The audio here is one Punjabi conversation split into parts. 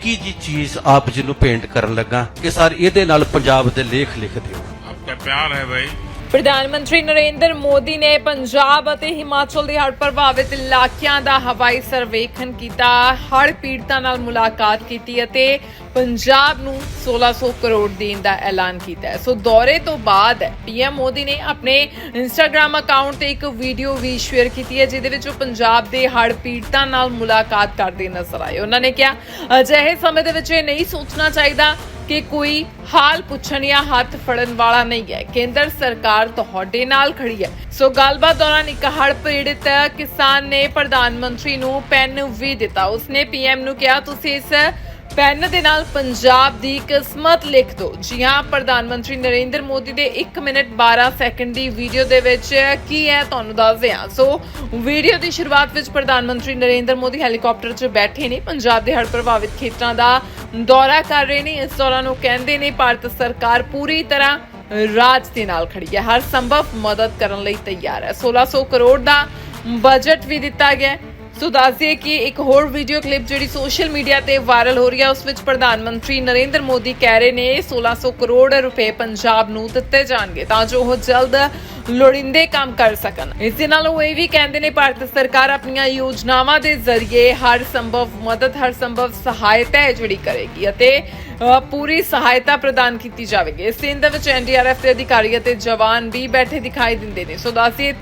ਨਿੱਕੀ ਜੀ ਚੀਜ਼ ਆਪ ਜੀ ਨੂੰ ਪੇਂਟ ਕਰਨ ਲੱਗਾ ਕਿ ਸਰ ਇਹਦੇ ਨਾਲ ਪੰਜਾਬ ਦੇ ਲੇਖ ਲਿਖ ਦਿਓ आपका प्यार है भाई ਪ੍ਰਧਾਨ ਮੰਤਰੀ ਨਰਿੰਦਰ ਮੋਦੀ ਨੇ ਪੰਜਾਬ ਅਤੇ ਹਿਮਾਚਲ ਦੇ ਹੜ੍ਹ ਪ੍ਰਭਾਵਿਤ ਇਲਾਕਿਆਂ ਦਾ ਹਵਾਈ ਸਰਵੇਖਣ ਕੀਤਾ। ਹੜ੍ਹ ਪੀੜਤਾਂ ਨਾਲ ਮੁਲਾਕਾਤ ਕੀਤੀ ਅਤੇ ਪੰਜਾਬ ਨੂੰ 1600 ਕਰੋੜ ਦੇਣ ਦਾ ਐਲਾਨ ਕੀਤਾ ਸੋ ਦੌਰੇ ਤੋਂ ਬਾਅਦ ਪੀਐਮ ਮੋਦੀ ਨੇ ਆਪਣੇ ਇੰਸਟਾਗ੍ਰam ਅਕਾਊਂਟ ਤੇ ਇੱਕ ਵੀਡੀਓ ਵੀ ਸ਼ੇਅਰ ਕੀਤੀ ਹੈ, ਜਿਹਦੇ ਵਿੱਚ ਉਹ ਪੰਜਾਬ ਦੇ ਹੜ੍ਹ ਪੀੜਤਾਂ ਨਾਲ ਮੁਲਾਕਾਤ ਕਰਦੇ ਨਜ਼ਰ ਆਏ। ਉਹਨਾਂ ਨੇ ਕਿਹਾ, ਅਜਿਹੇ ਸਮੇਂ ਦੇ ਵਿੱਚ ਇਹ ਨਹੀਂ ਸੋਚਣਾ ਚਾਹੀਦਾ ਕਿ ਕੋਈ ਹਾਲ ਪੁੱਛਣ ਜਾਂ ਹੱਥ ਫੜਨ ਵਾਲਾ ਨਹੀਂ ਹੈ। ਕੇਂਦਰ ਸਰਕਾਰ ਤੁਹਾਡੇ ਨਾਲ ਖੜੀ ਹੈ। ਸੋ ਗੱਲਬਾਤ ਦੌਰਾਨ ਇੱਕ ਹੜ੍ਹ ਪੀੜਿਤ ਕਿਸਾਨ ਨੇ ਪ੍ਰਧਾਨ ਮੰਤਰੀ ਨੂੰ ਪੈਨ ਵੀ ਦਿੱਤਾ। ਉਸਨੇ ਪੀਐਮ ਨੂੰ ਕਿਹਾ, ਤੁਸੀਂ ਇਸ ਪੈਨ ਦੇ ਨਾਲ ਪੰਜਾਬ ਦੀ ਕਿਸਮਤ ਲਿਖ ਦਿਓ ਜੀ ਹਾਂ, ਪ੍ਰਧਾਨ ਮੰਤਰੀ ਨਰਿੰਦਰ ਮੋਦੀ ਦੇ 1 ਮਿੰਟ 12 ਸੈਕਿੰਡ ਦੀ ਵੀਡੀਓ ਦੇ ਵਿੱਚ ਕੀ ਹੈ ਤੁਹਾਨੂੰ ਦੱਸਦੇ ਹਾਂ। ਸੋ, ਵੀਡੀਓ ਦੀ ਸ਼ੁਰੂਆਤ ਵਿੱਚ ਪ੍ਰਧਾਨ ਮੰਤਰੀ ਨਰਿੰਦਰ ਮੋਦੀ ਹੈਲੀਕਾਪਟਰ 'ਚ ਬੈਠੇ ਨੇ। ਪੰਜਾਬ ਦੇ ਹੜ੍ਹ ਪ੍ਰਭਾਵਿਤ ਖੇਤਰਾਂ ਦਾ ਦੌਰਾ ਕਰ ਰਹੇ ਨੇ। ਇਸ ਦੌਰਾਨ ਉਹ ਕਹਿੰਦੇ ਨੇ, ਭਾਰਤ ਸਰਕਾਰ ਪੂਰੀ ਤਰ੍ਹਾਂ ਰਾਜ ਦੇ ਨਾਲ ਖੜੀ ਹੈ। ਹਰ ਸੰਭਵ ਮਦਦ ਕਰਨ ਲਈ ਤਿਆਰ ਹੈ। 1600 ਕਰੋੜ ਦਾ ਬਜਟ ਵੀ ਦਿੱਤਾ ਗਿਆ ਹੈ ਸੋ ਦੱਸਦੀਏ ਕਿ ਇੱਕ ਹੋਰ ਵੀਡੀਓ ਕਲਿੱਪ ਜਿਹੜੀ ਸੋਸ਼ਲ ਮੀਡੀਆ ਤੇ ਵਾਇਰਲ ਹੋ ਰਹੀ ਹੈ ਉਸ ਵਿੱਚ ਪ੍ਰਧਾਨ ਮੰਤਰੀ ਨਰਿੰਦਰ ਮੋਦੀ ਕਹਿ ਰਹੇ ਨੇ 1600 ਕਰੋੜ ਰੁਪਏ ਪੰਜਾਬ ਨੂੰ ਦਿੱਤੇ ਜਾਣਗੇ ਤਾਂ ਜੋ ਉਹ ਜਲਦ ਲੋੜੀਂਦੇ ਕੰਮ ਕਰ ਸਕਣ। ਇਸ ਦੇ ਨਾਲ ਉਹ ਇਹ ਵੀ ਕਹਿੰਦੇ ਨੇ, ਭਾਰਤ ਸਰਕਾਰ ਆਪਣੀਆਂ ਯੋਜਨਾਵਾਂ ਦੇ ਜ਼ਰੀਏ ਹਰ ਸੰਭਵ ਮਦਦ, ਹਰ ਸੰਭਵ ਸਹਾਇਤਾ ਹੈ ਜਿਹੜੀ ਕਰੇਗੀ ਅਤੇ ਪੂਰੀ ਸਹਾਇਤਾ ਪ੍ਰਦਾਨ ਕੀਤੀ ਜਾਵੇਗੀ। ਇਸ ਦਿਨ ਦੇ ਵਿੱਚ ਐਨਡੀਆਰਐਫ ਦੇ ਅਧਿਕਾਰੀ ਅਤੇ ਜਵਾਨ ਵੀ ਬੈਠੇ ਦਿਖਾਈ ਦਿੰਦੇ ਨੇ। ਸੋ ਦੱਸਦੀਏ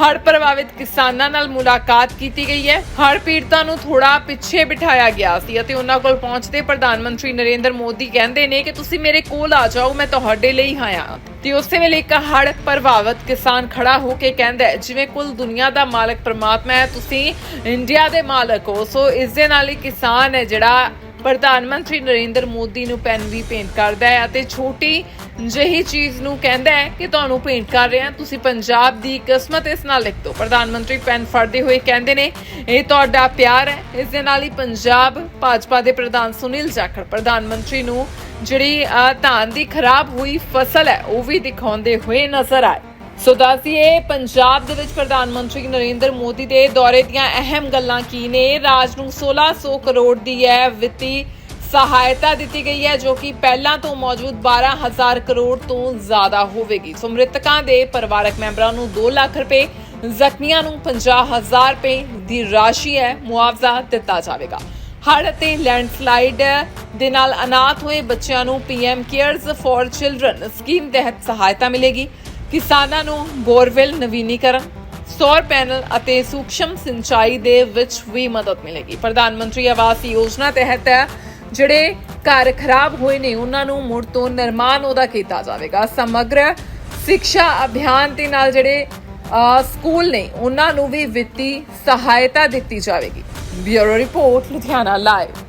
ਹੜ੍ਹ ਪ੍ਰਭਾਵਿਤ ਕਿਸਾਨਾਂ ਨਾਲ ਮੁਲਾਕਾਤ ਕੀਤੀ ਗਈ ਹੈ। ਹੜ੍ਹ ਪੀੜਤਾਂ ਨੂੰ ਥੋੜਾ ਪਿੱਛੇ ਬਿਠਾਇਆ ਗਿਆ ਸੀ ਅਤੇ ਉਹਨਾਂ ਕੋਲ ਪਹੁੰਚਦੇ ਪ੍ਰਧਾਨ ਮੰਤਰੀ ਨਰਿੰਦਰ ਮੋਦੀ ਕਹਿੰਦੇ ਨੇ ਕਿ ਤੁਸੀਂ ਮੇਰੇ ਕੋਲ ਆ ਜਾਓ, ਮੈਂ ਤੁਹਾਡੇ ਲਈ ਆਇਆ। ਤੇ ਉਸੇ ਵੇਲੇ ਇੱਕ ਹੜ੍ਹ ਪ੍ਰਭਾਵਿਤ ਕਿਸਾਨ ਖੜਾ ਹੋ ਕੇ ਕਹਿੰਦਾ ਜਿਵੇਂ ਕੁੱਲ ਦੁਨੀਆ ਦਾ ਮਾਲਕ ਪ੍ਰਮਾਤਮਾ ਹੈ, ਤੁਸੀਂ ਇੰਡੀਆ ਦੇ ਮਾਲਕ ਹੋ। ਸੋ ਇਸ ਦੇ ਨਾਲ ਹੀ ਕਿਸਾਨ ਹੈ ਜਿਹੜਾ ਪ੍ਰਧਾਨ ਮੰਤਰੀ ਨਰਿੰਦਰ ਮੋਦੀ ਨੂੰ ਪੈਨ ਵੀ ਭੇਂਟ ਕਰਦਾ ਹੈ ਅਤੇ ਛੋਟੀ ਜਿਹੀ ਚੀਜ਼ ਨੂੰ ਕਹਿੰਦਾ ਹੈ ਕਿ ਤੁਹਾਨੂੰ ਭੇਂਟ ਕਰ ਰਿਹਾ, ਤੁਸੀਂ ਪੰਜਾਬ ਦੀ ਕਿਸਮਤ ਇਸ ਨਾਲ ਲਿਖ ਦਿਓ। ਪ੍ਰਧਾਨ ਮੰਤਰੀ ਪੈਨ ਫੜਦੇ ਹੋਏ ਕਹਿੰਦੇ ਨੇ, ਇਹ ਤੁਹਾਡਾ ਪਿਆਰ ਹੈ। ਇਸ ਦੇ ਨਾਲ ਹੀ ਪੰਜਾਬ ਭਾਜਪਾ ਦੇ ਪ੍ਰਧਾਨ ਸੁਨੀਲ ਜਾਖੜ, ਪ੍ਰਧਾਨ ਮੰਤਰੀ ਨੂੰ ਜਿਹੜੀ ਧਾਨ ਦੀ ਖਰਾਬ ਹੋਈ ਫਸਲ ਹੈ, ਉਹ ਵੀ ਦਿਖਾਉਂਦੇ ਹੋਏ ਨਜ਼ਰ ਆਏ। ਸੋ ਦੱਸਿਏ ਪੰਜਾਬ ਦੇ ਵਿੱਚ ਪ੍ਰਧਾਨ ਮੰਤਰੀ ਨਰਿੰਦਰ ਮੋਦੀ ਦੇ ਦੌਰੇ ਦੀਆਂ ਅਹਿਮ ਗੱਲਾਂ ਕੀ ਨੇ? ਰਾਜ ਨੂੰ 1600 ਕਰੋੜ ਦੀ ਹੈ ਵਿੱਤੀ ਸਹਾਇਤਾ ਦਿੱਤੀ ਗਈ ਹੈ, ਜੋ ਕਿ ਪਹਿਲਾਂ ਤੋਂ ਮੌਜੂਦ 12000 ਕਰੋੜ ਤੋਂ ਜ਼ਿਆਦਾ ਹੋਵੇਗੀ। ਸੋ ਮ੍ਰਿਤਕਾਂ ਦੇ ਪਰਿਵਾਰਕ ਮੈਂਬਰਾਂ ਨੂੰ 2 ਲੱਖ ਰੁਪਏ, ਜ਼ਖਮੀਆਂ ਨੂੰ 50000 ਰੁਪਏ ਦੀ ਰਾਸ਼ੀ ਹੈ ਮੁਆਵਜ਼ਾ ਦਿੱਤਾ ਜਾਵੇਗਾ। ਹੜ੍ਹ ਅਤੇ ਲੈਂਡਸਲਾਈਡ ਦੇ ਨਾਲ ਅਨਾਥ ਹੋਏ ਬੱਚਿਆਂ ਨੂੰ PM cares for children scheme ਤਹਿਤ ਸਹਾਇਤਾ ਮਿਲੇਗੀ। ਕਿਸਾਨਾਂ ਨੂੰ ਬੋਰਵੈਲ ਨਵੀਨੀਕਰਨ, ਸੌਰ ਪੈਨਲ ਅਤੇ ਸੂਖਸ਼ਮ ਸਿੰਚਾਈ ਦੇ ਵਿੱਚ ਵੀ ਮਦਦ ਮਿਲੇਗੀ। ਪ੍ਰਧਾਨ ਮੰਤਰੀ ਆਵਾਸ ਯੋਜਨਾ ਤਹਿਤ ਜਿਹੜੇ ਘਰ ਖਰਾਬ ਹੋਏ ਨੇ, ਉਹਨਾਂ ਨੂੰ ਮੁੜ ਤੋਂ ਨਿਰਮਾਣ ਉਹਦਾ ਕੀਤਾ ਜਾਵੇਗਾ। ਸਮਗਰ ਸਿੱਖਿਆ ਅਭਿਆਨ ਦੇ ਨਾਲ ਜਿਹੜੇ ਸਕੂਲ ਨੇ, ਉਹਨਾਂ ਨੂੰ ਵੀ ਵਿੱਤੀ ਸਹਾਇਤਾ ਦਿੱਤੀ ਜਾਵੇਗੀ। Bureau report, Ludhiana live.